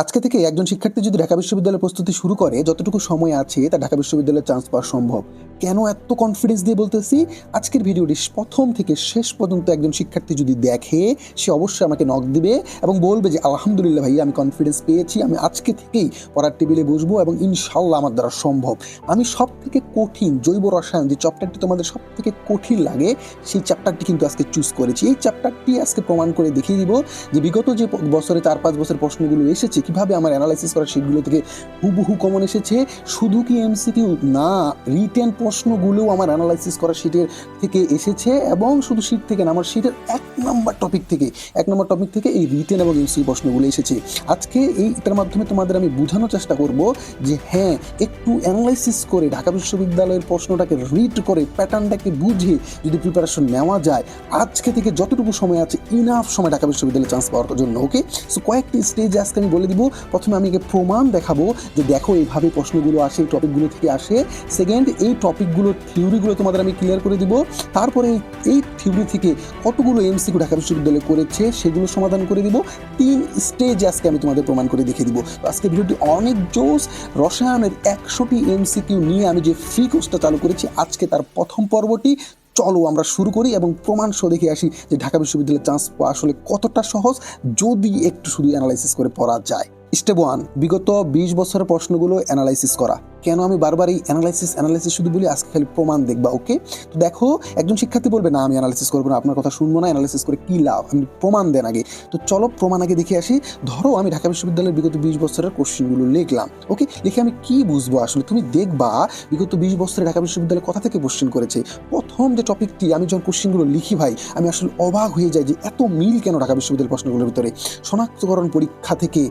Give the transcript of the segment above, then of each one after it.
আজকে থেকে একজন শিক্ষার্থী যদি ঢাকা বিশ্ববিদ্যালয়ের প্রস্তুতি শুরু করে, যতটুকু সময় আছে, তা ঢাকা বিশ্ববিদ্যালয়ে চান্স পাওয়া সম্ভব। কেন এত কনফিডেন্স দিয়ে বলতেছি? আজকের ভিডিওটি প্রথম থেকে শেষ পর্যন্ত একজন শিক্ষার্থী যদি দেখে, সে অবশ্যই আমাকে নক দিবে এবং বলবে যে, আলহামদুলিল্লাহ ভাই আমি কনফিডেন্স পেয়েছি, আমি আজকে থেকেই পড়ার টেবিলে বসবো এবং ইনশাল্লাহ আমার দ্বারা সম্ভব। আমি সব থেকে কঠিন জৈব রসায়ন, যে চ্যাপ্টারটি তোমাদের সব থেকে কঠিন লাগে, সেই চ্যাপ্টারটি কিন্তু আজকে চুজ করেছি। এই চ্যাপ্টারটি আজকে প্রমাণ করে দেখিয়ে দিব যে, বিগত যে বছরে চার পাঁচ বছর প্রশ্নগুলো এসেছে কীভাবে আমার অ্যানালাইসিস করা সেগুলো থেকে হুবহু কমন এসেছে? শুধু কি এমসিকিউ না রিটেন প্রশ্নগুলোও আমার অ্যানালাইসিস করা শিটের থেকে এসেছে এবং শুধু শিট থেকে না, আমার শিটের এক নম্বর টপিক থেকে, এক নম্বর টপিক থেকে এই রিটেন এবং এমসিকিউ প্রশ্নগুলো এসেছে। আজকে এইটার মাধ্যমে তোমাদের আমি বোঝানোর চেষ্টা করব যে হ্যাঁ একটু অ্যানালাইসিস করে ঢাকা বিশ্ববিদ্যালয়ের প্রশ্নটাকে রিড করে প্যাটার্নটাকে বুঝে যদি প্রিপারেশন নেওয়া যায়, আজকে থেকে যতটুকু সময় আছে ইনাফ সময় ঢাকা বিশ্ববিদ্যালয়ে চান্স পাওয়ার জন্য ওকে সো কয়েকটি স্টেজে আজকে আমি বলে দিব। প্রথমে আমি প্রমাণ দেখাবো যে দেখো এইভাবে প্রশ্নগুলো আসে, এই টপিকগুলো থেকে আসে। সেকেন্ড এই টপিকগুলো থিওরিগুলো তোমাদের আমি ক্লিয়ার করে দিব। তারপরে এই- এই থিওরি থেকে কতগুলো এমসিকিউ ঢাকা বিশ্ববিদ্যালয় করেছে সেগুলো সমাধান করে দিব। তিন স্টেজ আজকে আমি তোমাদের প্রমাণ করে দেখিয়ে দিব। আজকে ভিডিওটি অনেক জোস রসায়নের একশোটি এমসিকিউ নিয়ে আমি যে ফ্রি কোর্সটা চালু করেছি, আজকে তার প্রথম পর্বটি চলো আমরা শুরু করি এবং প্রমাণ সহ দেখে আসি যে ঢাকা বিশ্ববিদ্যালয়ের চান্স পাওয়া আসলে কতটা সহজ যদি একটু শুধু অ্যানালাইসিস করে পড়া যায়। স্টেপ ওয়ান বিগত বিশ বছরের প্রশ্নগুলো অ্যানালাইসিস করা। কেন আমি বারবার এই অ্যানালাইসিস অ্যানালাইসিস শুধু বলি, আজকে খালি প্রমাণ দেখবা ওকে তো দেখো, একজন শিক্ষার্থী বলবে, না, আমি অ্যানালাইসিস করব না, আপনার কথা শুনব না অ্যানালাইসিস করে কী লাভ? আমি প্রমাণ দেন আগে। তো চলো, প্রমাণ আগে দেখে আসি। ধরো, আমি ঢাকা বিশ্ববিদ্যালয়ের বিগত বিশ বছরের কোশ্চেনগুলো লিখলাম ওকে লিখে আমি কি বুঝব আসলে? তুমি দেখবা, বিগত বিশ বছরে ঢাকা বিশ্ববিদ্যালয় কথা থেকে কোশ্চেন করেছে? প্রথম যে টপিকটি আমি যখন কোশ্চেনগুলো লিখি ভাই, আমি আসলে অবাক হয়ে যাই যে এত মিল কেন ঢাকা বিশ্ববিদ্যালয়ের প্রশ্নগুলোর ভিতরে? শনাক্তকরণ পরীক্ষা থেকে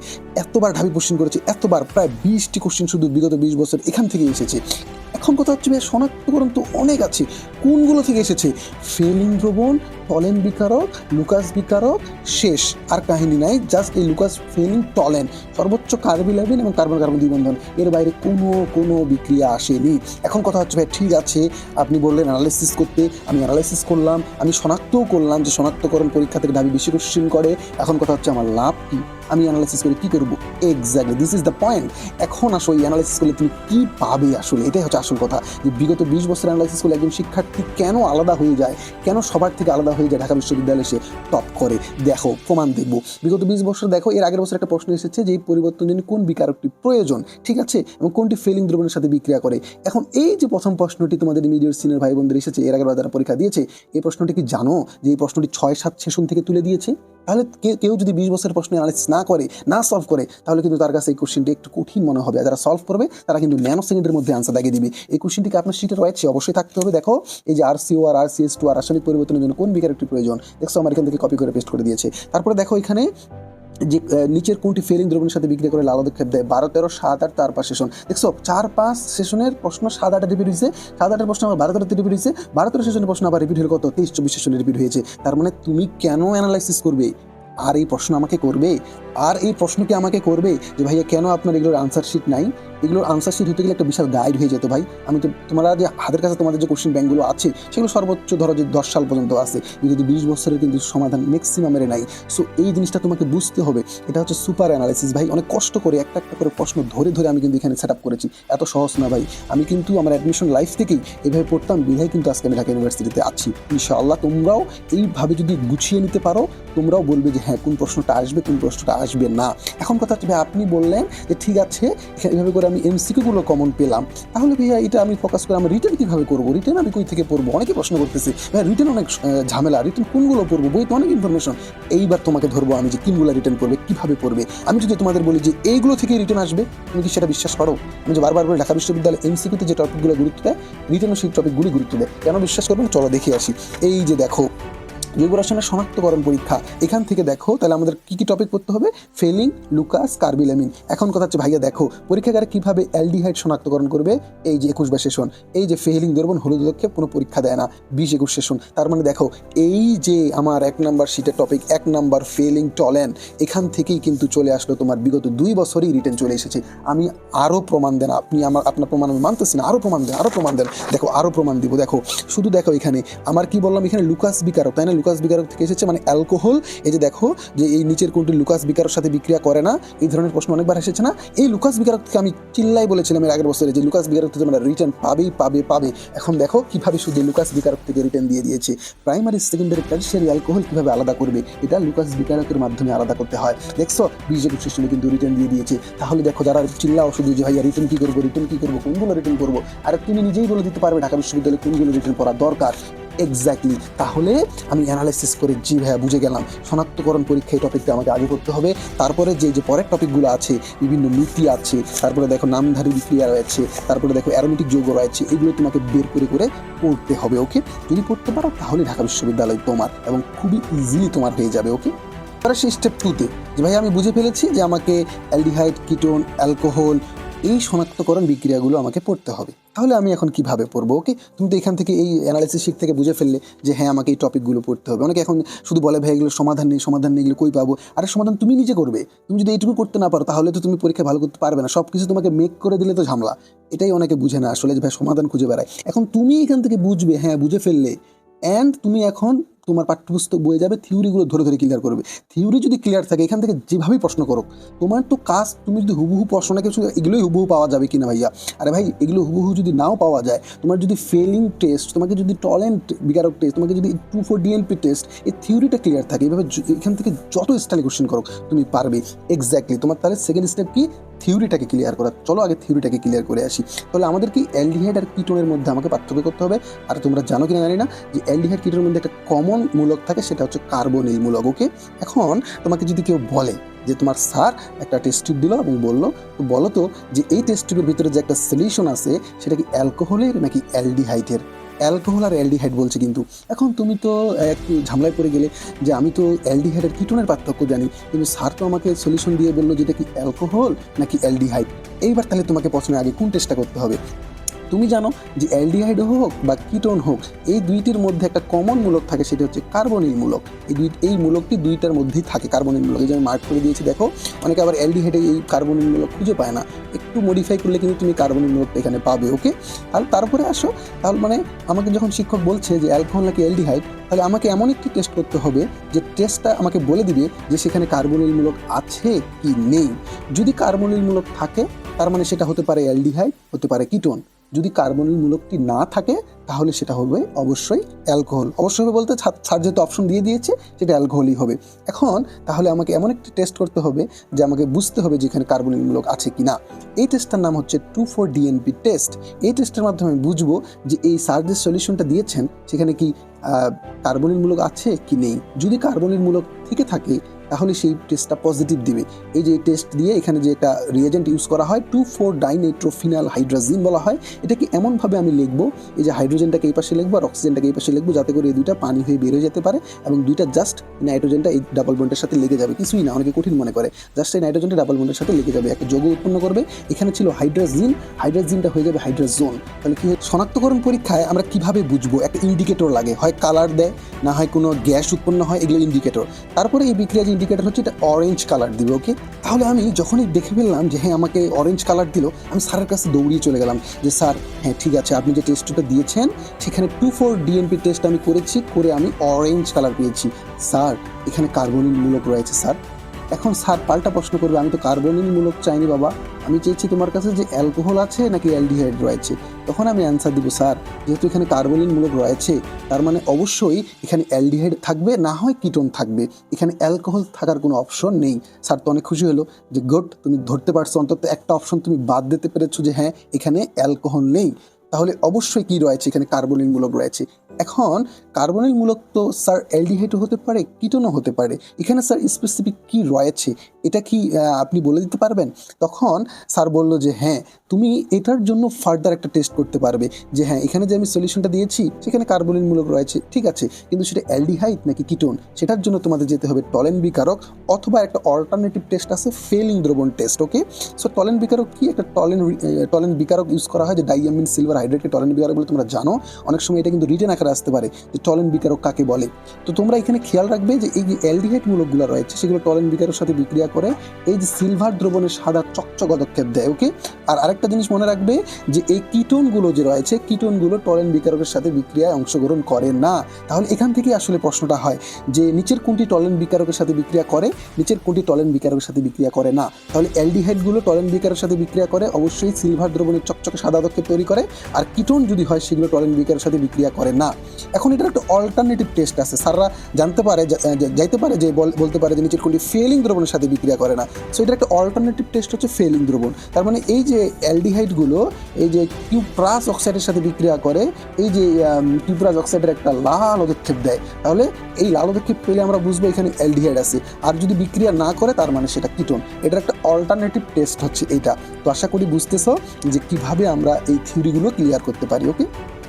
এতবার ঢাবি কোশ্চেন করেছে, এতবার, প্রায় বিশটি কোশ্চেন শুধু বিগত বিশ বছর এখান থেকে এসেছে। এখন কথা হচ্ছে শনাক্তকরণ তো অনেক আছে। কোনগুলো থেকে এসেছে? ফেলিং দ্রবণ টলেন বিকারক, লুকাস বিকারক, শেষ। আর কাহিনী নাই জাস্ট এই লুকাস ফেলিং টলেন। সর্বোচ্চ কার্বিলাবিন এবং কার্বন কার্বন দ্বিবন্ধন। এর বাইরে কোনো কোনো বিক্রিয়া আসেনি। এখন কথা হচ্ছে, ভাই, ঠিক আছে, আপনি বললেন অ্যানালাইসিস করতে, আমি অ্যানালাইসিস করলাম, আমি শনাক্তও করলাম যে শনাক্তকরণ পরীক্ষা থেকে দাবি বেশি কোশ্চিন করে। এখন কথা হচ্ছে, আমার লাভ কি? আমি অ্যানালাইসিস করে কি করব? Exactly this is the point এখন আসো, এই অ্যানালাইসিস করলে তুমি কী পাবে আসলে? এটাই হচ্ছে আসল কথা। যে বিগত বিশ বছর অ্যানালাইসিস করলে একজন শিক্ষার্থী কেন আলাদা হয়ে যায়? কেন সবার থেকে আলাদা হয়ে যায়। ঢাকা বিশ্ববিদ্যালয়ে সে টপ করে। দেখো, প্রমাণ দেখব। বিগত বিশ বছর দেখো, এর আগের বছর একটা প্রশ্ন এসেছে যে এই পরিবর্তন জন্য কোন বিকারকটি প্রয়োজন, ঠিক আছে? এবং কোনটি ফেলিং দ্রবণের সাথে বিক্রিয়া করে। এখন এই যে প্রথম প্রশ্নটি তোমাদের ইমিডিয়েট সিনিয়র ভাই বোনদের এসেছে, এর আগের যারা পরীক্ষা দিয়েছে, এই প্রশ্নটি কি জানো যে এই প্রশ্নটি ছয়, সাত সেশন থেকে তুলে দিয়েছে? তাহলে কেউ যদি বিশ বছরের প্রশ্ন অ্যানালাইসিস না করে, না সলভ করে, তাহলে কিন্তু তার কাছে এই কোশ্চেনটি একটু কঠিন মনে হবে। যারা সলভ করবে, তারা কিন্তু ন্যানো সেকেন্ডের মধ্যে আনসার দাগিয়ে দিবে। এই কোশ্চেনটিকে আপনার সিটের রয়েছে অবশ্যই থাকতে হবে। দেখো, এই যে R CO R R CS two R রাসায়নিক পরিবর্তনের জন্য কোন বিকারকটি প্রয়োজন। দেখছ, আমার এখান থেকে কপি করে পেস্ট করে দিয়েছে। তারপরে দেখো এখানে যে নিচের কোনটি ফেলিং দ্রবণের সাথে বিক্রিয়া করে লাল পদক্ষেপ দেয়। বারো, তেরো, সাত, আট চার পাঁচ সেশন। দেখছ, চার, পাঁচ সেশনের প্রশ্ন সাত, আটে রিপিট হয়েছে। সাত, আটের প্রশ্ন আবার বারো, তেরোতে রিপিট হয়েছে। বারো, তেরো সেশনের প্রশ্ন আবার রিপিট হলে কত? তেইশ, চব্বিশ সেশনে রিপিট হয়েছে। তার মানে তুমি কেন অ্যানালাইসিস করবে? আর এই প্রশ্ন আমাকে করবে? আর এই প্রশ্নকে আমাকে করবে? যে ভাইয়া, কেন আপনার এগুলোর আনসার শিট নাই? এগুলোর আনসার শিট হতে গেলে একটা বিশাল গাইড হয়ে যেত ভাই। আমি তো তোমরা যে হাতের কাছে তোমাদের যে কোশ্চেন ব্যাঙ্কগুলো আছে, সেগুলো সর্বোচ্চ ধরো যে দশ সাল পর্যন্ত আছে। বিগত বিশ বছরের কিন্তু সমাধান ম্যাক্সিমামের নাই। সো এই জিনিসটা তোমাকে বুঝতে হবে। এটা হচ্ছে সুপার অ্যানালাইসিস ভাই। অনেক কষ্ট করে একটা একটা করে প্রশ্ন ধরে ধরে আমি কিন্তু এখানে সেট আপ করেছি। এত সহজ না ভাই। আমি কিন্তু আমার অ্যাডমিশন লাইফ থেকেই এভাবে পড়তাম। বিধায় কিন্তু আজকে আমি ঢাকা ইউনিভার্সিটিতে আছি। ইনশাআল্লাহ তোমরাও এইভাবে যদি গুছিয়ে নিতে পারো, তোমরাও বলবে যে হ্যাঁ কোন প্রশ্নটা আসবে, কোন প্রশ্নটা আসবে না। এখন কথা হচ্ছে ভাই, আপনি বললেন যে ঠিক আছে, এভাবে করে আমি এমসিকিউগুলো কমন পেলাম, তাহলে ভাইয়া এটা আমি ফোকাস করে আমি রিটার্ন কীভাবে করব? রিটার্ন আমি কই থেকে পড়ব? অনেকে প্রশ্ন করতেছি ভাই রিটার্ন অনেক ঝামেলা রিটার্ন কোনগুলো পড়ব? বইতে অনেক ইনফরমেশন এইবার তোমাকে ধরবো আমি যে কোনগুলো রিটার্ন করবে, কীভাবে পড়বে? আমি যদি তোমাদের বলি যে এইগুলো থেকে রিটার্ন আসবে, তুমি কি সেটা বিশ্বাস করো? আমি যে বারবার বলে, ঢাকা বিশ্ববিদ্যালয় এমসিকিউতে যে টপিকগুলো গুরুত্ব দেয় রিটার্নও সেই টপিকগুলি গুরুত্ব দেয়। কেন বিশ্বাস করবেন? চলো দেখে আসি। এই যে দেখো জৈব রসায়নের শনাক্তকরণ পরীক্ষা। এখান থেকে দেখো, তাহলে আমাদের কি কি টপিক পড়তে হবে? Fehling, Lucas, carbylamine. এখন কথা হচ্ছে, ভাইয়া দেখো, পরীক্ষাগারে কীভাবে অ্যালডিহাইড শনাক্তকরণ করবে? এই যে একুশ বা সেশন এই যে ফেলিং, দ্রবণ, হলুদ লক্ষ্যে কোনো পরীক্ষা দেয় না। বিশ একুশ সেশন তার মানে দেখো, এই যে আমার এক নাম্বার শীটের টপিক এক নাম্বার ফেলিং টলেন, এখান থেকেই কিন্তু চলে আসলো তোমার, বিগত দুই বছরই রিটার্ন চলে এসেছে। আমি আরও প্রমাণ দেন, আপনি আমার, আপনার প্রমাণ আমি মানতেছি না আরও প্রমাণ দেন আরও প্রমাণ দেন। দেখো আরও প্রমাণ দিব, দেখো। শুধু দেখো এখানে, আমার কি বললাম, এখানে লুকাস বিকারক, তাই না লুকাস বিকারক থেকে এসেছে মানে অ্যালকোহল। এই যে দেখো যে এই নিচের কোনটি লুকাস বিকারক সাথে বিক্রিয়া করে না, এই ধরনের প্রশ্ন অনেকবার এসেছে না। এই লুকাস বিকারক থেকে আমি চিল্লাই বলেছিলাম এর আগের বছরে যে লুকাস বিকারক থেকে তোমরা রিটার্ন পাবেই, পাবে পাবে। এখন দেখো কীভাবে শুধু লুকাস বিকারক থেকে রিটার্ন দিয়ে দিয়েছে। প্রাইমারি সেকেন্ডারি টার্সিয়ারি অ্যালকোহল কীভাবে আলাদা করবে, এটা লুকাস বিকারকের মাধ্যমে আলাদা করতে হয়। দেখছ বীজের সিস্টেমে কিন্তু রিটার্ন দিয়ে দিয়েছে। তাহলে দেখো যারা চিল্লাও শুধু যে, ভাইয়া রিটার্ন কি করব রিটার্ন কি করব, কোনগুলো রিটার্ন করব? আর তুমি নিজেই বলে দিতে পারবে, ঢাকা বিশ্ববিদ্যালয়ে কোনগুলো রিটার্ন করা দরকার। এক্স্যাক্টলি তাহলে আমি অ্যানালাইসিস করে জি ভাইয়া বুঝে গেলাম। শনাক্তকরণ পরীক্ষা এই টপিকটা আমাকে আগে করতে হবে। তারপরে যে যে পরের টপিকগুলো আছে, বিভিন্ন নীতি আছে, তারপরে দেখো নামধারী বিক্রিয়া রয়েছে, তারপরে দেখো অ্যারোমেটিক যৌগ রয়েছে, এগুলো তোমাকে বের করে করে পড়তে হবে ওকে যদি পড়তে পারো তাহলে ঢাকা বিশ্ববিদ্যালয় তোমার এবং খুবই ইজিলি তোমার হয়ে যাবে ওকে তারা সেই স্টেপ টুতে যে ভাই আমি বুঝে ফেলেছি যে আমাকে অ্যালডিহাইড কিটোন অ্যালকোহল এই শনাক্তকরণ বিক্রিয়াগুলো আমাকে পড়তে হবে। তাহলে আমি এখন কীভাবে পড়ব? ওকে? তুমি তো এখান থেকে এই অ্যানালাইসিস শিখ থেকে বুঝে ফেললে যে হ্যাঁ আমাকে এই টপিকগুলো পড়তে হবে। অনেকে এখন শুধু বলে, ভাই, এগুলো সমাধান নেই সমাধান নেই, এগুলো কই পাবো? আর, সমাধান তুমি নিজে করবে। তুমি যদি এইটুকু করতে না পারো, তাহলে তো তুমি পরীক্ষা ভালো করতে পারবে না। সব কিছু তোমাকে মেক করে দিলে তো ঝামলা। এটাই অনেকে বুঝে না আসলে যে, ভাই, সমাধান খুঁজে বেড়ায়। এখন তুমি এখান থেকে বুঝবে হ্যাঁ বুঝে ফেললে। অ্যান্ড তুমি এখন তোমার পাঠ্যপুস্তক বয়ে যাবে থিওরিগুলো ধরে ধরে ক্লিয়ার করবে। থিওরি যদি ক্লিয়ার থাকে, এখান থেকে যেভাবেই প্রশ্ন করো তোমার তো কাজ, তুমি যদি হুবহু প্রশ্ন কিছু, এগুলোই হুবহু পাওয়া যাবে কিনা ভাইয়া? আরে ভাই, এগুলো হুবহু যদি নাও পাওয়া যায়, তোমার যদি ফেলিং টেস্ট তোমাকে যদি টলেন্ট বিকারক টেস্ট তোমাকে যদি টু ফোর ডিএনপি টেস্ট এই থিওরিটা ক্লিয়ার থাকে, এভাবে এখান থেকে যত স্টাইলে কোশ্চেন করো তুমি পারবে। এক্স্যাক্টলি তোমার তাহলে সেকেন্ড স্টেপ কি? থিওরিটাকে ক্লিয়ার করা। চলো আগে থিওরিটাকে ক্লিয়ার করে আসি। তাহলে আমাদের কি অ্যালডিহাইড আর কিটোনের মধ্যে আমাকে পার্থক্য করতে হবে? আর তোমরা জানো কিনা জানি না যে অ্যালডিহাইড কিটোনের মধ্যে একটা কমন মূলক থাকে, সেটা হচ্ছে কার্বনিল মূলক ওকে এখন তোমাকে যদি কেউ বলে যে তোমার স্যার একটা টেস্ট টিউব দিল এবং বলল, তো বলো তো যে এই টেস্ট টিউবের ভিতরে যে একটা সলিউশন আছে, সেটা কি অ্যালকোহলের নাকি অ্যালডিহাইডের অ্যালকোহল আর অ্যালডিহাইড বলছে কিন্তু। এখন তুমি তো একটু ঝামেলায় পড়ে গেলে যে আমি তো অ্যালডিহাইড আর কিটোনের পার্থক্য জানি, কিন্তু স্যার তো আমাকে সলিউশন দিয়ে বলল যেটা কি অ্যালকোহল নাকি অ্যালডিহাইড? এইবার তাহলে তোমাকে পছন্দের আগে কোন টেস্টটা করতে হবে? তুমি জানো যে অ্যালডিহাইড হোক বা কিটোন হোক, এই দুইটির মধ্যে একটা কমন মূলক থাকে, সেটা হচ্ছে কার্বনিল মূলক। এই দুই এই মূলকটি দুইটার মধ্যেই থাকে, কার্বনিল মূলক। এই যে আমি মার্ক করে দিয়েছি, দেখো, অনেকে আবার অ্যালডিহাইডে এই কার্বনিল মূলক খুঁজে পায় না। একটু মডিফাই করলে কিন্তু তুমি কার্বনিল মূলকটা এখানে পাবে ওকে তাহলে তারপরে আসো, তাহলে মানে আমাকে যখন শিক্ষক বলছে যে অ্যালকোহল নাকি অ্যালডিহাইড, তাহলে আমাকে এমন একটি টেস্ট করতে হবে যে টেস্টটা আমাকে বলে দিবে যে সেখানে কার্বনিল মূলক আছে কি নেই। যদি কার্বনিল মূলক থাকে, তার মানে সেটা হতে পারে অ্যালডিহাইড, হতে পারে কিটোন। যদি কার্বনিল মূলকটি না থাকে, তাহলে সেটা হবে অবশ্যই অ্যালকোহল। অবশ্যই বলতে ছাড় যেহেতু অপশন দিয়ে দিয়েছে, সেটা অ্যালকোহলই হবে। এখন তাহলে আমাকে এমন একটি টেস্ট করতে হবে যে আমাকে বুঝতে হবে যে এখানে কার্বনিল মূলক আছে কি না এই টেস্টটার নাম হচ্ছে টু ফোর ডিএনপি টেস্ট এই টেস্টের মাধ্যমে আমি বুঝব যে এই স্যার যে সলিউশনটা দিয়েছেন, সেখানে কি কার্বনিল মূলক আছে কি নেই। যদি কার্বনিল মূলক থেকে থাকে তাহলে সেই টেস্টটা পজিটিভ দিবে। এই যে টেস্ট দিয়ে এখানে যে একটা রিয়েজেন্ট ইউজ করা হয় টু ফোর ডাইনাইট্রোফিনাল হাইড্রাজিন বলা হয়। এটাকে এমনভাবে আমি লিখব, এই যে হাইড্রোজেনটাকে এই পাশে লিখব আর অক্সিজেনটাকে এই পাশে লিখব যাতে করে এই দুইটা পানি হয়ে বের হয়ে যেতে পারে এবং দুইটা জাস্ট নাইট্রোজেনটা এই ডাবল বন্ডের সাথে লেগে যাবে। কিছুই না, অনেকে কঠিন মনে করে। জাস্ট এই নাইট্রোজেনটা ডাবল বন্ডের সাথে লেগে যাবে, একটা যোগ উৎপন্ন করবে। এখানে ছিল হাইড্রাজিন হাইড্রাজিনটা হয়ে যাবে হাইড্রাজোন তাহলে কি শনাক্তকরণ পরীক্ষায় আমরা কীভাবে বুঝব? একটা ইন্ডিকেটর লাগে, হয় কালার দেয়, না হয় কোনো গ্যাস উৎপন্ন হয়, এগুলো ইন্ডিকেটর তারপরে এই বিক্রিয়া যে ইন্ডিকেটর হচ্ছে এটা অরেঞ্জ কালার দিবে ওকে তাহলে আমি যখনই দেখে ফেললাম যে হ্যাঁ আমাকে অরেঞ্জ কালার দিল, আমি স্যারের কাছে দৌড়িয়ে চলে গেলাম যে, স্যার হ্যাঁ ঠিক আছে, আপনি যে টেস্টটা দিয়েছেন, সেখানে টু ফোর ডিএনপি টেস্ট আমি করেছি, করে আমি অরেঞ্জ কালার পেয়েছি। স্যার, এখানে কার্বনিক মূলক রয়েছে, স্যার। এখন স্যার পাল্টা প্রশ্ন করবে, আমি তো কার্বনিল মূলক চাইনি বাবা। আমি চেয়েছি তোমার কাছে যে অ্যালকোহল আছে নাকি অ্যালডিহাইড রয়েছে? তখন আমি অ্যান্সার দিব, স্যার, যেহেতু এখানে কার্বনিল মূলক রয়েছে, তার মানে অবশ্যই এখানে অ্যালডিহাইড থাকবে, না হয় কিটোন থাকবে। এখানে অ্যালকোহল থাকার কোনো অপশন নেই। স্যার তো অনেক খুশি হলো যে, গুড, তুমি ধরতে পারছ। অন্তত একটা অপশন তুমি বাদ দিতে পেরেছ যে হ্যাঁ এখানে অ্যালকোহল নেই। তাহলে অবশ্যই কি রয়েছে? এখানে কার্বনিল মূলক রয়েছে। এখন কার্বনিল মূলক তো স্যার অ্যালডিহাইডও হতে পারে, কিটোনও হতে পারে। এখানে স্যার স্পেসিফিক কি রয়েছে, এটা কি আপনি বলে দিতে পারবেন? তখন স্যার বলল যে হ্যাঁ তুমি এটার জন্য ফার্দার একটা টেস্ট করতে পারবে। যে হ্যাঁ এখানে যে আমি সলিউশনটা দিয়েছি, সেখানে কার্বনিল মূলক রয়েছে, ঠিক আছে, কিন্তু সেটা অ্যালডিহাইড নাকি কিটোন, সেটার জন্য তোমাদের যেতে হবে টলেন বিকারক অথবা একটা অল্টারনেটিভ টেস্ট আছে ফেলিং দ্রবণ টেস্ট ওকে সো টলেন বিকারক কি? একটা টলেন টলেন বিকারক ইউজ করা হয় যে ডাইয়ামিন সিলভার হাইড্রেটকে টলেন বিকারক বলে তোমরা জানো। অনেক সময় এটা কিন্তু রিটেন আকারে আসতে পারে, যে টলেন বিকারক কাকে বলে? তো তোমরা এখানে খেয়াল রাখবে যে এই যে অ্যালডিহাইড মূলকগুলো রয়েছে, সেগুলো টলেন বিকারের সাথে বিক্রিয়া করে, এই যে সিলভার দ্রবণের সাদা চকচক পদক্ষেপ দেয় ওকে আর আরেকটা জিনিস মনে রাখবে যে এই কিটোনগুলো যে রয়েছে, কিটোনগুলো টলেন বিকারকের সাথে বিক্রিয়ায় অংশগ্রহণ করে না। তাহলে এখান থেকে আসলে প্রশ্নটা হয় যে নিচের কোনটি টলেন বিকারকের সাথে বিক্রিয়া করে, নিচের কোনটি টলেন বিকারকের সাথে বিক্রিয়া করে না। তাহলে অ্যালডিহাইডগুলো টলেন বিকারের সাথে বিক্রিয়া করে, অবশ্যই সিলভার দ্রবণের চকচকে সাদা পদক্ষেপ তৈরি করে, আর কিটোন যদি হয়, সেগুলো টলেন বিকারের সাথে বিক্রিয়া করে না। এখন এটার একটা অল্টারনেটিভ টেস্ট আছে। স্যাররা জানতে পারে যাইতে পারে যে বল- বলতে পারে যে নিচের কোনটি ফেলিং দ্রবণের সাথে বিক্রিয়া করে না। সো এটার একটা অল্টারনেটিভ টেস্ট হচ্ছে ফেলিং দ্রবণ। তার মানে এই যে অ্যালডিহাইডগুলো এই যে কিউপ্রাস অক্সাইডের সাথে বিক্রিয়া করে, এই যে কিউপ্রাস অক্সাইডের একটা লাল অদক্ষেপ দেয়, তাহলে এই লাল পদক্ষেপ পেলে আমরা বুঝব এখানে অ্যালডিহাইড আছে। আর যদি বিক্রিয়া না করে, তার মানে সেটা কিটোন। এটার একটা অল্টারনেটিভ টেস্ট হচ্ছে এইটা তো আশা করি বুঝতেছো যে কীভাবে আমরা এই থিওরিগুলো ক্লিয়ার করতে পারি ওকে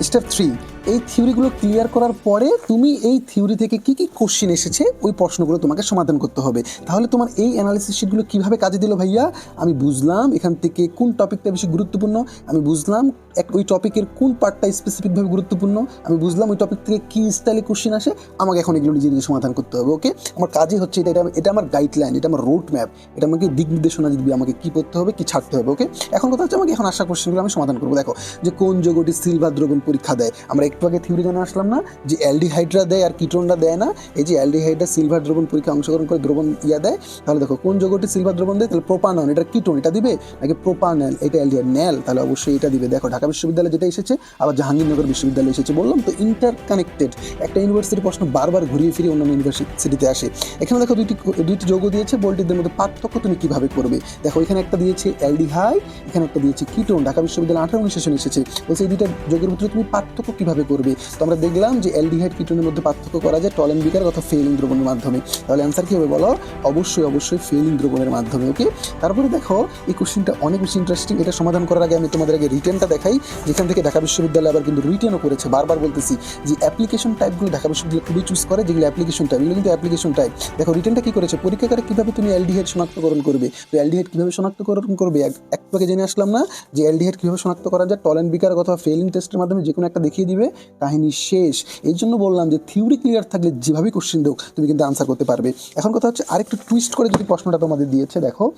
স্টেপ থ্রি এই থিওরিগুলো ক্লিয়ার করার পরে তুমি এই থিওরি থেকে কি কি কোশ্চেন এসেছে, ওই প্রশ্নগুলো তোমাকে সমাধান করতে হবে। তাহলে তোমার এই অ্যানালিসিস শিটগুলো কীভাবে কাজে দিল ভাইয়া? আমি বুঝলাম এখান থেকে কোন টপিকটা বেশি গুরুত্বপূর্ণ, আমি বুঝলাম এক, ওই টপিকের কোন পার্টটা স্পেসিফিকভাবে গুরুত্বপূর্ণ? আমি বুঝলাম ওই টপিক থেকে কী স্টাইলে কোশ্চেন আসে, আমাকে এখন এগুলো নিজে নিজে সমাধান করতে হবে ওকে আমার কাজই হচ্ছে এটা এটা এটা আমার গাইডলাইন এটা আমার রোড ম্যাপ এটা আমাকে দিক নির্দেশনা দিবে, আমাকে কী করতে হবে, কী ছাড়তে হবে ওকে এখন কথা হচ্ছে আমাকে এখন আসা কোশ্চেনগুলো আমি সমাধান করব। দেখো, যে কোন যোগটি সিলভার দ্রবণ পরীক্ষা দেয়, আমরা একটু আগে থিওরি জানা আসলাম না, যে অ্যালডিহাইড্রা দেয় আর কিটোনরা দেয় না, এই যে অ্যালডিহাইডরা সিলভার দ্রবণ পরীক্ষা অংশগ্রহণ করে দ্রবণ ইয়া দেয়, তাহলে দেখো, কোন যোগটি সিলভার দ্রবণ দেয়, তাহলে প্রোপানন এটা কিটোন এটা দিবে? নাকি প্রোপানেল এটা অ্যালডিহাইড নেল, তাহলে অবশ্যই এটা দিবে। দেখো, ঢাকা বিশ্ববিদ্যালয়ে যেটা এসেছে, আবার জাহাঙ্গীরনগর বিশ্ববিদ্যালয়ে এসেছে বললাম। তো ইন্টার কানেক্টেড একটা ইউনিভার্সিটির প্রশ্ন বারবার ঘুরিয়ে ফিরিয়ে অন্যান্য ইউনিভার্সিটিতে আসে। এখানে দেখো দুইটি দুইটি যোগ দিয়েছে, বলটিদের মধ্যে পার্থক্য তুমি কীভাবে করবে? দেখো, এখানে একটা দিয়েছে অ্যালডিহাইড, এখানে একটা দিয়েছে কিটোন। ঢাকা বিশ্ববিদ্যালয় আঠারো উনিশ সেশন এসেছে। বলছে এই দুইটা যোগের ভিতরে তুমি পার্থক্য কীভাবে করবে? তো আমরা দেখলাম যে অ্যালডিহাইড, কিটোনের মধ্যে পার্থক্য করা যায় টলেন বিকার অথবা ফেলিং দ্রবণের মাধ্যমে। তাহলে অ্যান্সার কী হবে বলো? অবশ্যই অবশ্যই ফেলিং দ্রবণের মাধ্যমে ওকে তারপরে দেখো, এই কোশ্চেনটা অনেক বেশি ইন্টারেস্টিং এটা সমাধান করার আগে আমি তোমাদের আগে রিটার্নটা দেখাই। যেখান থেকে ঢাকা বিশ্ববিদ্যালয় আবার কিন্তু রিটেনও করেছে। বারবার বলতেছি যে অ্যাপ্লিকেশন টাইপগুলো ঢাকা বিশ্ববিদ্যালয় খুবই চুজ করে, যেগুলো অ্যাপ্লিকেশন টাইপ এগুলো কিন্তু অ্যাপ্লিকেশন টাইপ দেখো রিটেনটা কি করেছে? পরীক্ষাগারে কীভাবে তুমি অ্যালডিহাইড শনাক্তকরণ করবে? তো অ্যালডিহাইড কীভাবে শনাক্তকরণ করবে? এক- আগে জেনে আসলাম না যে অ্যালডিহাইড কীভাবে শনাক্ত করা যায়। টলেন বিকার অথবা ফেলিং টেস্টের মাধ্যমে যে কোনো একটা দেখিয়ে দিবে, কাহিনী শেষ। এই জন্য বললাম যে থিওরি ক্লিয়ার থাকলে যেভাবেই কোশ্চেন দেও তুমি কিন্তু আনসার করতে পারবে। এখন কথা হচ্ছে আরেকটু টুইস্ট করে যদি প্রশ্নটা তোমাদের দিয়েছে, দেখো।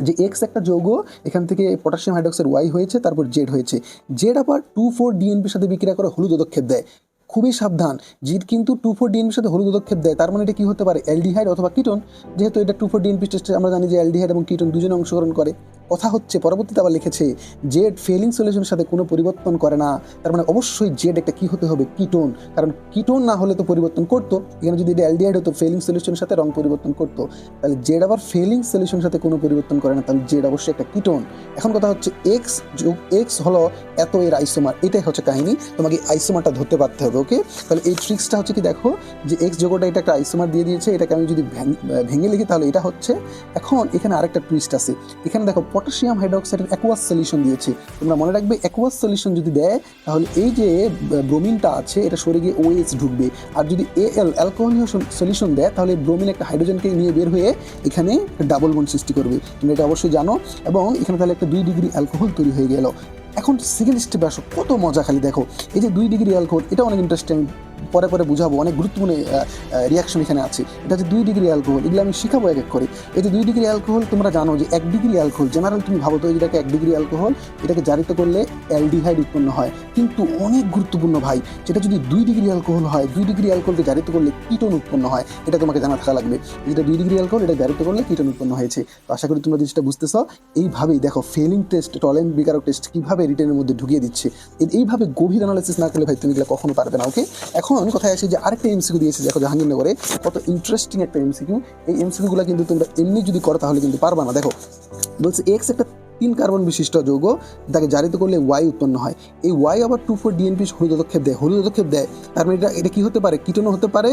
যে এক্স একটা যৌগ, এখান থেকে পটাশিয়াম হাইড্রক্সাইড ওয়াই হয়েছে, তারপর জেড হয়েছে। জেড আবার টু ফোর ডিএনপির সাথে বিক্রিয়া করে হলুদ পদক্ষেপ দেয়। খুবই সাবধান। জিট কিন্তু টু ফোর ডিএনপির সাথে হলুদ পদক্ষেপ দেয়। তার মানে এটা কী হতে পারে? অ্যালডিহাইড অথবা কিটন যেহেতু এটা টু ফোর ডিএনপি টেস্টে আমরা জানি যে অ্যালডিহাইড এবং কিটন দুজনে অংশগ্রহণ করে। কথা হচ্ছে, পরবর্তীতে আবার লিখেছে, জেড ফেলিং সলিউশনের সাথে কোনো পরিবর্তন করে না। তার মানে অবশ্যই জেড একটা কি হতে হবে? কিটোন। কারণ কিটোন না হলে তো পরিবর্তন করতো। এখানে যদি এটা অ্যালডিহাইড হতো, ফেলিং সলিউশনের সাথে রং পরিবর্তন করতো। তাহলে জেড আবার ফেলিং সলিউশনের সাথে কোনো পরিবর্তন করে না। তাহলে জেড অবশ্যই একটা কিটোন। এখন কথা হচ্ছে, এক্স যোগ, এক্স হলো এত এর আইসোমার। এটাই হচ্ছে কাহিনী। তোমাকে আইসোমারটা ধরতে পারতে হবে, ওকে? তাহলে এই ট্রিক্সটা হচ্ছে কি, দেখো, যে এক্স যোগটা এটা একটা আইসোমার দিয়ে দিয়েছে। এটাকে আমি যদি ভেঙে- লিখি, তাহলে এটা হচ্ছে, এখন এখানে আরেকটা টুইস্ট আছে। এখানে দেখো পটাশিয়াম হাইড্রোক্সাইডের অ্যাকোয়াস সলিউশন দিয়েছে। তোমরা মনে রাখবে অ্যাকোয়াস সলিউশন যদি দেয়, তাহলে এই যে ব্রোমিনটা আছে, এটা সরে গিয়ে ওএইচ ঢুকবে। আর যদি এ এল অ্যালকোহলীয় সলিউশন দেয়, তাহলে ব্রোমিন একটা হাইড্রোজেনকে নিয়ে বের হয়ে এখানে ডাবল বন্ড সৃষ্টি করবে। তোমরা এটা অবশ্যই জানো। এবং এখানে তাহলে একটা দুই ডিগ্রি অ্যালকোহল তৈরি হয়ে গেল। এখন সেকেন্ড স্টেপে আসো। কত মজা খালি দেখো। এই যে দুই ডিগ্রি অ্যালকোহল এটা অনেক ইন্টারেস্টিং পরে পরে বুঝাবো, অনেক গুরুত্বপূর্ণ রিয়াকশন এখানে আছে। এটা হচ্ছে দুই ডিগ্রি অ্যালকোহল এগুলো আমি শিখাবো এক এক করে। এই যে দুই ডিগ্রি অ্যালকোহল তোমরা জানো যে এক ডিগ্রি অ্যালকোহল জেনারেল তুমি ভাবো তো এটাকে এক ডিগ্রি অ্যালকোহল এটাকে জারিত করলে অ্যালডিহাইড উৎপন্ন হয়। কিন্তু অনেক গুরুত্বপূর্ণ ভাই, যেটা যদি দুই ডিগ্রি অ্যালকোহল হয়, দুই ডিগ্রি অ্যালকোহলকে জারিত করলে কিটোন উৎপন্ন হয়, এটা তোমাকে জানা থাকা লাগবে। যেটা দুই ডিগ্রি অ্যালকোহল এটা জারিত করলে কিটোন উৎপন্ন হয়েছে। তো আশা করি তোমরা জিনিসটা বুঝতেছ। এইভাবেই দেখো ফেলিং টেস্ট টলেন্ট বিকারক টেস্ট কীভাবে রিটেনের মধ্যে ঢুকিয়ে দিচ্ছে। এইভাবে গভীর অ্যানালিসিস না করলে ভাই, তুমি এগুলো কখনো পারবে না ওকে এখন কথায় আসি যে আরেকটা এমসিকিউ দিয়েছে দেখো জাহাঙ্গীরনগরে, কত ইন্টারেস্টিং একটা এমসিকিউ এই এমসিকিউগুলো কিন্তু তোমরা এমনি যদি করো তাহলে কিন্তু পারবা না। দেখো, বলছে এক্স একটা তিন কার্বন বিশিষ্ট যৌগ, তাকে জারিত করলে ওয়াই উৎপন্ন হয়। এই ওয়াই আবার টু ফোর ডিএনপি হলুদ পদক্ষেপ দেয়, হলুদ পদক্ষেপ দেয়। তার মানে এটা এটা কি হতে পারে? কিটোনো হতে পারে,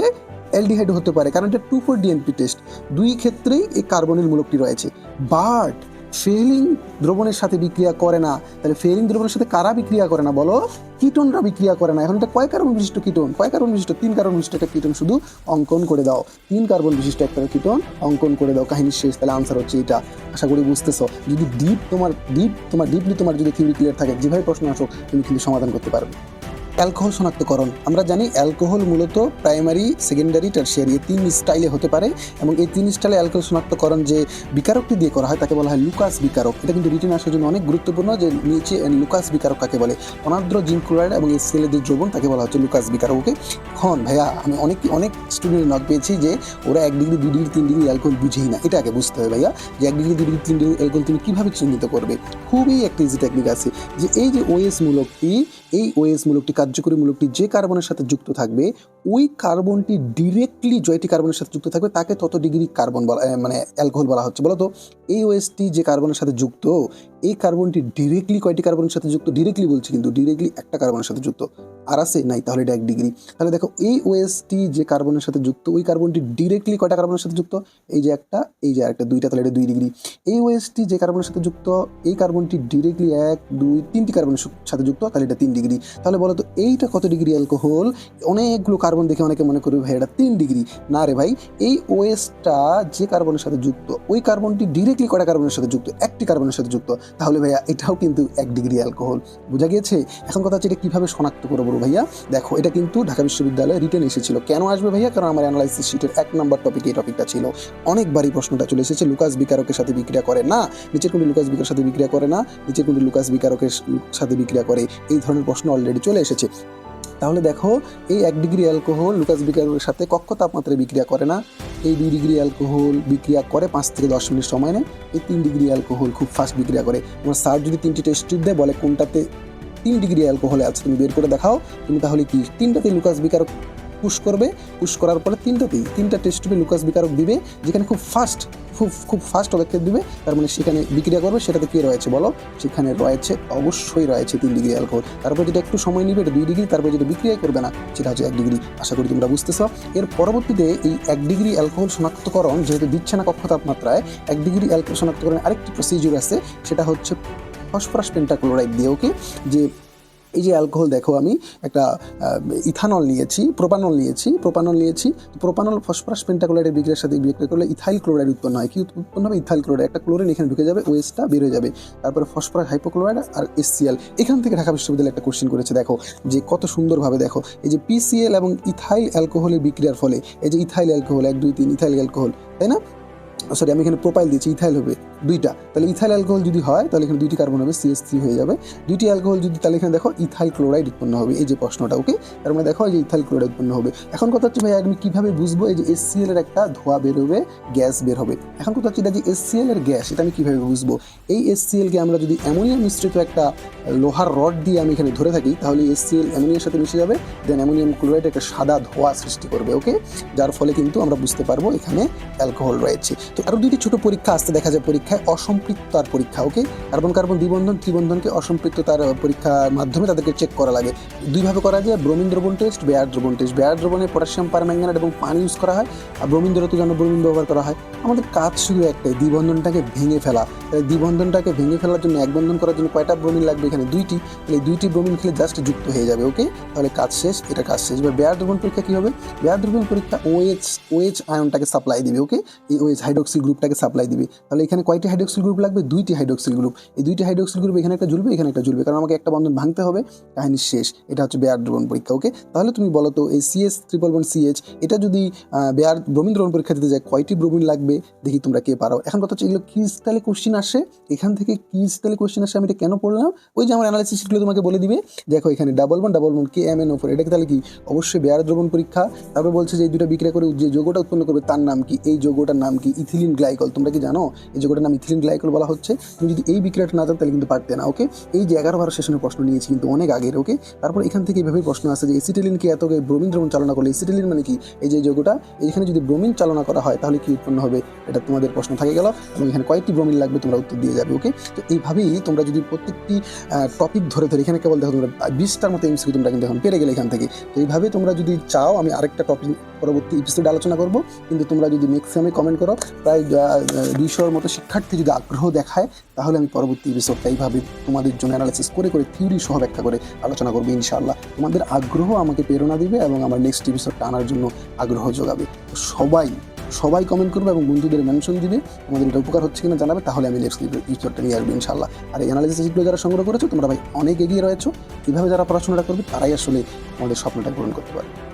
অ্যালডিহাইড হতে পারে, কারণ এটা টু ফোর ডিএনপি টেস্ট দুই ক্ষেত্রেই এই কার্বনের মূলকটি রয়েছে। বাট ফেলিং দ্রবণের সাথে বিক্রিয়া করে না। তাহলে ফেলিং দ্রবণের সাথে কারা বিক্রিয়া করে না বলো? কিটোনরা বিক্রিয়া করে না। এখন এটা কয় কার্বন বিশিষ্ট কিটোন? কয় কার্বন বিশিষ্ট? তিন কার্বন বিশিষ্ট একটা কিটোন শুধু অঙ্কন করে দাও। তিন কার্বন বিশিষ্ট একটা কিটোন অঙ্কন করে দাও। কাহিনী শেষ। তাহলে আনসার হচ্ছে এটা আশা করি বুঝতেছো। যদি ডিপ তোমার ডিপ তোমার ডিপলি তোমার যদি থিওরি ক্লিয়ার থাকে, যেভাবে প্রশ্ন আসো তুমি কিন্তু সমাধান করতে পারবে। অ্যালকোহল শনাক্তকরণ। আমরা জানি অ্যালকোহল মূলত প্রাইমারি, সেকেন্ডারি, টার্সিয়ারি এই তিন স্টাইলে হতে পারে এবং এই তিন স্টাইলে অ্যালকোহল শনাক্তকরণ যে বিকারকটি দিয়ে করা হয় তাকে বলা হয় লুকাস বিকারক। এটা কিন্তু রিটেন আসার জন্য অনেক গুরুত্বপূর্ণ যে নিচে লুকাস বিকারক কাকে বলে? অনাদ্র জিঙ্ক ক্লোরাইড এবং এসিএলের যে দ্রবণ তাকে বলা হচ্ছে লুকাস বিকারক। ওকে? এখন ভাইয়া, আমি অনেক অনেক স্টুডেন্ট নক পেয়েছি যে ওরা এক ডিগ্রি দুই ডিগ্রি তিন ডিগ্রি অ্যালকোহল বুঝেই না। এটা আগে বুঝতে হবে, ভাইয়া, যে এক ডিগ্রি দুই ডিগ্রি তিন ডিগ্রি অ্যালকোহল তুমি কীভাবে চিহ্নিত করবে? খুবই একটা ইজি টেকনিক আছে যে এই যে ওএস মূলকটি এই ওএস মূলকটি কার্যকরী মূলকটি যে কার্বনের সাথে যুক্ত থাকবে, ওই কার্বনটি ডিরেক্টলি জয়টি কার্বনের সাথে যুক্ত থাকবে, তাকে তত ডিগ্রি কার্বন বলা মানে অ্যালকোহল বলা হচ্ছে। বলতো এই ওএসটি যে কার্বনের সাথে যুক্ত, এই কার্বনটি ডিরেক্টলি কয়টি কার্বনের সাথে যুক্ত? ডিরেক্টলি বলছি কিন্তু ডিরেক্টলি একটা কার্বনের সাথে যুক্ত। আর আছে? নাই, তাহলে এটা এক ডিগ্রি তাহলে দেখো, এই ওএসটি যে কার্বনের সাথে যুক্ত, ওই কার্বনটি ডিরেক্টলি কয়টা কার্বনের সাথে যুক্ত? এই যে একটা, এই যে একটা দুইটা, তাহলে এটা দুই ডিগ্রি এই ওএসটি যে কার্বনের সাথে যুক্ত, এই কার্বনটি ডিরেক্টলি এক, দুই, তিনটি কার্বনের সাথে যুক্ত, তাহলে এটা তিন ডিগ্রি তাহলে বলো তো, এইটা কত ডিগ্রি অ্যালকোহল অনেকগুলো কার্বন দেখে অনেকে মনে করবে, ভাই, এটা তিন ডিগ্রি না রে ভাই, এই ওএসটা যে কার্বনের সাথে যুক্ত, ওই কার্বনটি ডিরেক্টলি কয়টা কার্বনের সাথে যুক্ত? একটি কার্বনের সাথে যুক্ত। তাহলে ভাইয়া, এটাও কিন্তু এক ডিগ্রি অ্যালকোহল বোঝা গিয়েছে? এখন কথা হচ্ছে এটা কীভাবে শনাক্ত করব? ভাইয়া। দেখো, এটা কিন্তু ঢাকা বিশ্ববিদ্যালয়ে রিটেন এসেছিল। কেন আসবে ভাইয়া? কারণ আমার অ্যানালাইসিস শিটের এক নম্বর টপিক এই টপিকটা ছিল। অনেকবারই প্রশ্নটা চলে এসেছে, লুকাস বিকারকের সাথে বিক্রিয়া করে না, নিচের কোনটি লুকাস বিকারের সাথে বিক্রিয়া করে না, নিচের কোনটি লুকাস বিকারকের সাথে বিক্রিয়া করে, এই ধরনের প্রশ্ন অলরেডি চলে এসেছে। তাহলে দেখো, এই এক ডিগ্রি অ্যালকোহল লুকাস বিকারকের সাথে কক্ষ তাপমাত্রায় বিক্রিয়া করে না, এই দুই ডিগ্রি অ্যালকোহল বিক্রিয়া করে পাঁচ থেকে দশ মিনিট সময় নেয়, এই তিন ডিগ্রি অ্যালকোহল খুব ফাস্ট বিক্রিয়া করে। তোমার স্যার যদি তিনটি টেস্ট দেয়, বলে কোনটাতে তিন ডিগ্রি অ্যালকোহলে আছে তুমি বের করে দেখাও। তুমি তাহলে কি তিনটাতে লুকাস বিকারক পুশ করবে? পুশ করার পরে তিনটাতেই, তিনটা টেস্ট টিউবে লুকাস বিকারক দিবে, যেখানে খুব ফাস্ট খুব খুব ফাস্ট পদক্ষেপ দিবে। তার মানে সেখানে বিক্রিয়া করবে, সেটাতে কী রয়েছে বলো? সেখানে রয়েছে, অবশ্যই রয়েছে তিন ডিগ্রি অ্যালকোহল। তারপর যেটা একটু সময় নিবে, এটা দুই ডিগ্রি, তারপর যেটা বিক্রিয়াই করবে না, সেটা হচ্ছে এক ডিগ্রি। আশা করি তোমরা বুঝতেছ। এর পরবর্তীতে এই এক ডিগ্রি অ্যালকোহল শনাক্তকরণ, যেহেতু দিচ্ছে না কক্ষ তাপমাত্রায়, এক ডিগ্রি অ্যালকোহল শনাক্তকরণের আরেকটি প্রসিজিওর আছে, সেটা হচ্ছে ফসফরাস পেন্টাক্লোরাইড দিয়ে, ওকে? যে এই যে অ্যালকোহল, দেখো আমি, একটা ইথানল নিয়েছি, প্রোপানল নিয়েছি প্রোপানল নিয়েছি, প্রোপানল ফসফরাস পেন্টাক্লোরাইডের বিক্রিয়ার সাথে বিক্রিয়া করলে ইথাইল ক্লোরাইড উৎপন্ন হয়। কি উৎপন্ন হবে? Ethyl chloride. একটা ক্লোরিন এখানে ঢুকে যাবে ওয়েস্টটা বের হয়ে যাবে। তারপরে ফসফরাস হাইপোক্লোরাইড আর এসসিএল এখান থেকে ঢাকা বিশ্ববিদ্যালয় একটা কোশ্চেন করেছে, দেখো, যে কত সুন্দরভাবে দেখো, এই যে পিসিএল এবং ইথাইল অ্যালকোহলের বিক্রিয়ার ফলে, এই যে ইথাইল অ্যালকোহল, এক, দুই, তিন, ইথাইল অ্যালকোহল, তাই না? সরি আমি এখানে প্রোপাইল দিয়েছি ইথাইল হবে দুইটা। তাহলে ইথাইল অ্যালকোহল যদি হয়, তাহলে এখানে দুইটি কার্বন হবে সিএস হয়ে যাবে। দুইটি অ্যালকোহল যদি, তাহলে এখানে দেখো ইথাইল ক্লোরাইড উৎপন্ন হবে, এই যে প্রশ্নটা ওকে তার মানে দেখো এই যে ইথাইল ক্লোরাইড উৎপন্ন হবে। এখন কথা হচ্ছে, ভাই, আমি কীভাবে বুঝব এই যে এসসিএল এর একটা ধোঁয়া বেরোবে গ্যাস বের হবে? এখন কথা হচ্ছে, এটা যে এসসিএল এর গ্যাস, এটা আমি কীভাবে বুঝব? এই এসসিএল কে আমরা যদি অ্যামোনিয়া মিশ্রিত একটা লোহার রড দিয়ে আমি এখানে ধরে থাকি, তাহলে এসসিএল অ্যামোনিয়ার সাথে মিশে যাবে দেন অ্যামোনিয়াম ক্লোরাইড একটা সাদা ধোঁয়া সৃষ্টি করবে ওকে যার ফলে কিন্তু আমরা বুঝতে পারব এখানে অ্যালকোহল রয়েছে। তো আরও দুইটি ছোট পরীক্ষা আসতে দেখা যায় পরীক্ষায় অসম্পৃক্ততার পরীক্ষা ওকে কার্বন কার্বন দ্বিবন্ধন, ত্রিবন্ধনকে অসম্পৃক্ততার পরীক্ষার মাধ্যমে তাদেরকে চেক করা লাগে। দুইভাবে করা যায় ব্রোমিন দ্রবণ টেস্ট বেয়ার দ্রবণ টেস্ট বেয়ার দ্রবণে পটাশিয়াম পারম্যাঙ্গানেট এবং পানি ইউজ করা হয়, আর ব্রোমিন দ্রবণ জন্য ব্রোমিন ব্যবহার করা হয়। আমাদের কাজ শুধু একটাই, দ্বিবন্ধনটাকে ভেঙে ফেলা। তাহলে দ্বিবন্ধনটাকে ভেঙে ফেলার জন্য এক বন্ধন করার জন্য কয়টা ব্রোমিন লাগবে এখানে? দুইটি। তাহলে দুইটি ব্রোমিন খেলে জাস্ট যুক্ত হয়ে যাবে ওকে তাহলে কাজ শেষ, এটা কাজ শেষ। এবার বেয়ার দ্রবণ পরীক্ষা কী হবে? বেয়ার দ্রবণ পরীক্ষা ওএইচ ওএইচ আয়নটাকে সাপ্লাই দিবে ওকে এই ওএইচ হাইড্রোক্সিল গ্রুপটাকে সাপ্লাই দিবে। তাহলে এখানে কয়টি হাইড্রোক্সিল গ্রুপ লাগবে? দুইটি হাইড্রোক্সিল গ্রুপ এই দুইটি হাইড্রোক্সিল গ্রুপ এখানে একটা ঝুলবে এখানে একটা ঝুলবে কারণ আমাকে একটা বন্ধন ভাঙতে হবে, কাহিনী শেষ। এটা হচ্ছে বেয়ার দ্রবণ পরীক্ষা ওকে তাহলে তুমি বলো তো, এই সিএস ট্রিপল ওয়ান সিএইচ এটা যদি বেয়ার ব্রোমিন দ্রবণ পরীক্ষা দিতে যায়, কয়টি ব্রোমিন লাগবে? দেখি তোমরা কে পারো। এখন কথা হচ্ছে, এগুলো কি স্টাইলে কোশ্চিন আসে। এখান থেকে কি স্টাইলে কোশ্চিন আসে, আমি এটা কেন পড়লাম? ওই যে আমার অ্যানালাইসিস শিটগুলো তোমাকে বলে দিবে। দেখো এখানে double one double one K M N ওপর এটাকে তাহলে কি? অবশ্যই বেয়ার দ্রবণ পরীক্ষা। তারপর বলছে যে এই দুটো বিক্রিয়া করে যে যোগটা উৎপন্ন করবে, তার নাম কি? এই যোগটার নাম কি? ইথিলিন গ্লাইকল তোমরা কি জানো? এই যোগটার নাম ইথিলিন গ্লাইকল বলা হচ্ছে। তুমি যদি এই বিক্রিয়াটা না তাহলে কিন্তু পারতে না ওকে এই যে এগারো বারো সেশনের প্রশ্ন নিয়েছি কিন্তু অনেক আগের ওকে তারপর এখান থেকে এইভাবে প্রশ্ন আসে যে এসিটিলিনকে এত ব্রোমিন দ্রবণ চালনা করলে এসিটিলিন মানে কি? এই যে যোগটা এখানে যদি ব্রোমিন চালনা করা হয়, তাহলে কি উৎপন্ন হবে? এটা তোমাদের প্রশ্ন থাকে গেল, এবং এখানে কয়েকটি ব্রোমিন লাগবে, তোমরা উত্তর দিয়ে যাবে ওকে তো এইভাবেই তোমরা যদি প্রত্যেকটি টপিক ধরে ধরে এখানে কেবল দেখো, তোমরা বিশটার মতো এমসিকিউ তোমরা কিন্তু এখন পেরে গেলে এখান থেকে। তো এইভাবে তোমরা যদি চাও, আমি আরেকটা টপিক পরবর্তী এপিসোডে আলোচনা করব। কিন্তু তোমরা যদি ম্যাক্সিমামে কমেন্ট করো প্রায় দুইশোর মতো শিক্ষার্থী যদি আগ্রহ দেখায়, তাহলে আমি পরবর্তী এপিসোডটা এইভাবে তোমাদের জন্য অ্যানালাইসিস করে করে থিওরি সহ ব্যাখ্যা করে আলোচনা করব ইনশাআল্লাহ। তোমাদের আগ্রহ আমাকে প্রেরণা দিবে এবং আমার নেক্সট এপিসোডটা আনার জন্য আগ্রহ যোগাবে। সবাই সবাই কমেন্ট করবে এবং বন্ধুদের মেনশন দিবে। আমাদের এটা উপকার হচ্ছে কিনা জানাবে, তাহলে আমি নেক্সট ইপিসোডটা নিয়ে আসব ইনশাল্লাহ আর এই অ্যানালিসিস শিটগুলো যারা সংগ্রহ করেছ, তোমরা ভাই অনেক এগিয়ে রয়েছো। এভাবে যারা পড়াশোনাটা করবে, তারাই আসলে আমাদের স্বপ্নটা পূরণ করতে পারবে।